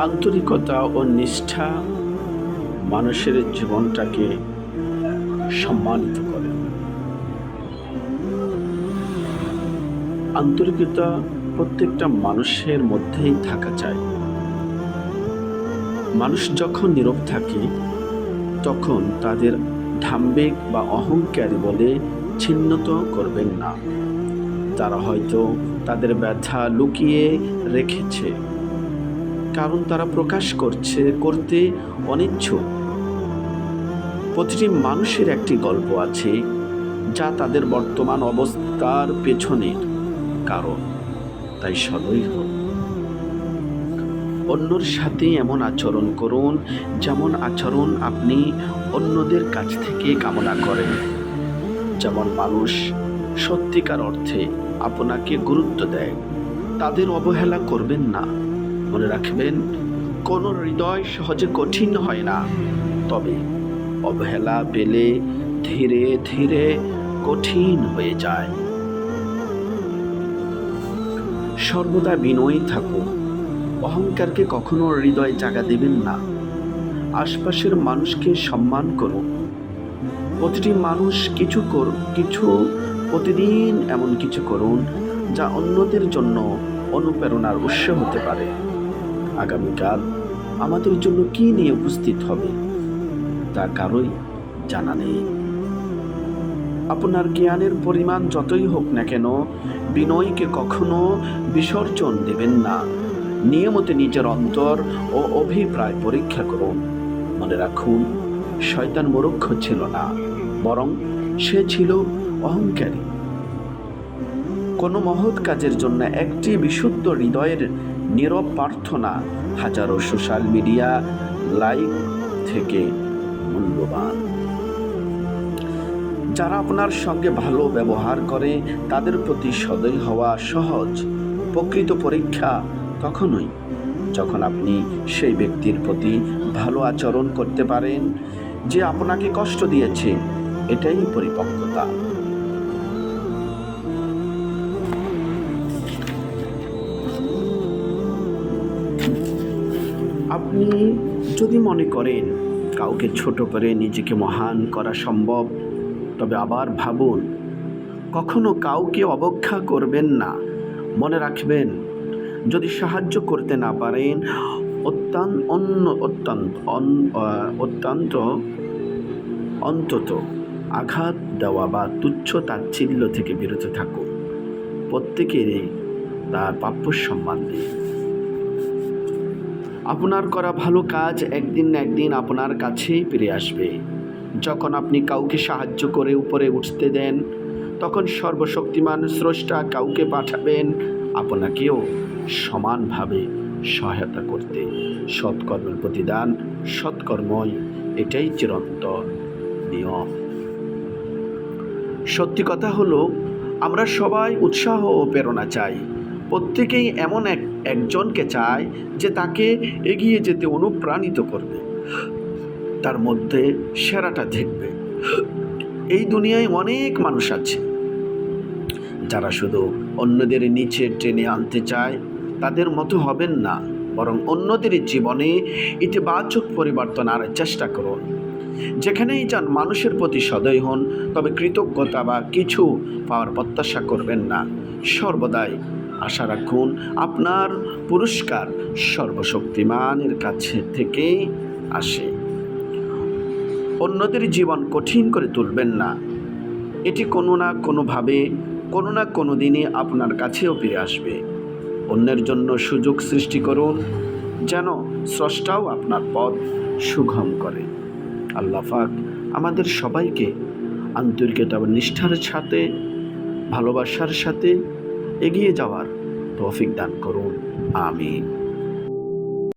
আন্তরিকতা ও নিষ্ঠা মানুষের জীবনটাকে সম্মানিত করে। আন্তরিকতা প্রত্যেকটা মানুষের মধ্যেই থাকা চাই। মানুষ যখন নীরব থাকে, তখন তাদের ধাম্বিক বা অহংকারী বলে ছিন্নত করবেন না। তারা হয়তো তাদের ব্যথা লুকিয়ে রেখেছে। কারণ তারা প্রকাশ করছে, করতে অনিচ্ছুক। প্রতিটি মানুষের একটি গল্প আছে, যা তাদের বর্তমান অবস্থার পেছনের কারণ। তাই সদয় হন অন্যর সাথে এমন আচরণ করুন, যেমন আচরণ আপনি অন্যদের কাছ থেকে কামনা করেন। যেমন মানুষ সত্যিকার অর্থে আপনাকে গুরুত্ব দেয়, তাদের অবহেলা করবেন না। মনে রাখবেন, কোনো হৃদয় সহজে কঠিন হয় না। তবে অবহেলা পেলে ধীরে ধীরে কঠিন হয়ে যায়। সর্বদা বিনয়ী থাকুন। অহংকারকে কখনো হৃদয় জাগা দেবেন না। আশপাশের মানুষকে সম্মান করুন। প্রতিটি মানুষ কিছু কর, কিছু প্রতিদিন এমন কিছু করুন, যা অন্যদের জন্য অনুপ্রেরণার উৎস হতে পারে। আগামীকাল আমাদের জন্য কি নিয়ে উপস্থিত হবে তা কারোই জানা নেই। আপনার জ্ঞানের পরিমাণ যতই হোক না কেন, বিনয়কে কখনো বিসর্জন দেবেন না। নিয়মিত নিজের অন্তর ও অভিপ্রায় পরীক্ষা করুন। মনে রাখুন, শয়তান মূর্খ ছিল না, বরং সে ছিল অহংকারী। কোনো মহৎ কাজের জন্য একটি বিশুদ্ধ হৃদয়ের নীরব প্রার্থনা হাজারো সোশ্যাল মিডিয়া লাইক থেকে মূল্যবান। যারা আপনার সঙ্গে ভালো ব্যবহার করে, তাদের প্রতি সদয় হওয়া সহজ। প্রকৃত পরীক্ষা তখনই যখন আপনি সেই ব্যক্তির প্রতি ভালো আচরণ করতে পারেন, যে আপনাকে কষ্ট দিয়েছে, এটাই পরিপক্কতা। আপনি যদি মনে করেন কাউকে ছোট করে নিজেকে মহান করা সম্ভব, তবে আবার ভাবুন, কখনো কাউকে অবজ্ঞা করবেন না। মনে রাখবেন, যদি সাহায্য করতে না পারেন, অত্যন্ত অন্য, অত্যন্ত অত্যন্ত, অন্তত আঘাত দেওয়া বা তুচ্ছ তাচ্ছিল্য থেকে বিরত থাকুন। প্রত্যেকেরই তার প্রাপ্য সম্মান দিন আপনার করা ভালো কাজ একদিন না একদিন আপনার কাছেই ফিরে আসবে। যখন আপনি কাউকে সাহায্য করে উপরে উঠতে দেন, তখন সর্বশক্তিমান স্রষ্টা কাউকে পাঠাবেন আপনাকেও সমানভাবে সহায়তা করতে। সৎকর্মের প্রতিদান সৎকর্মই, এটাই চিরন্তন নিয়ম। সত্যি কথা হলো, আমরা সবাই উৎসাহ ও প্রেরণা চাই। প্রত্যেকেই এমন এক একজনকে চায় যে তাকে এগিয়ে যেতে অনুপ্রাণিত করবে। তার মধ্যে সেরাটা দেখবে। এই দুনিয়ায় অনেক মানুষ আছে, যারা শুধু অন্যদের নিচে টেনে আনতে চায়। তাদের মতো হবেন না, বরং অন্যদের জীবনে ইতিবাচক পরিবর্তন আনার চেষ্টা করুন। যেখানেই যান, মানুষের প্রতি সদয় হন, তবে কৃতজ্ঞতা বা কিছু পাওয়ার প্রত্যাশা করবেন না। সর্বদাই আশা রাখুন আপনার পুরস্কার সর্বশক্তিমানের কাছে থেকেই আসে। অন্যদের জীবন কঠিন করে তুলবেন না। এটি কোনো না কোনোভাবে, কোনো না কোনো দিনে আপনার কাছেও ফিরে আসবে। অন্যের জন্য সুযোগ সৃষ্টি করুন, যেন স্রষ্টাও আপনার পথ সুগম করে। আল্লাহ আমাদের সবাইকে আন্তরিকতা নিষ্ঠার সাথে, ভালোবাসার সাথে এগিয়ে যাওয়ার তৌফিক দান করুন। আমিন।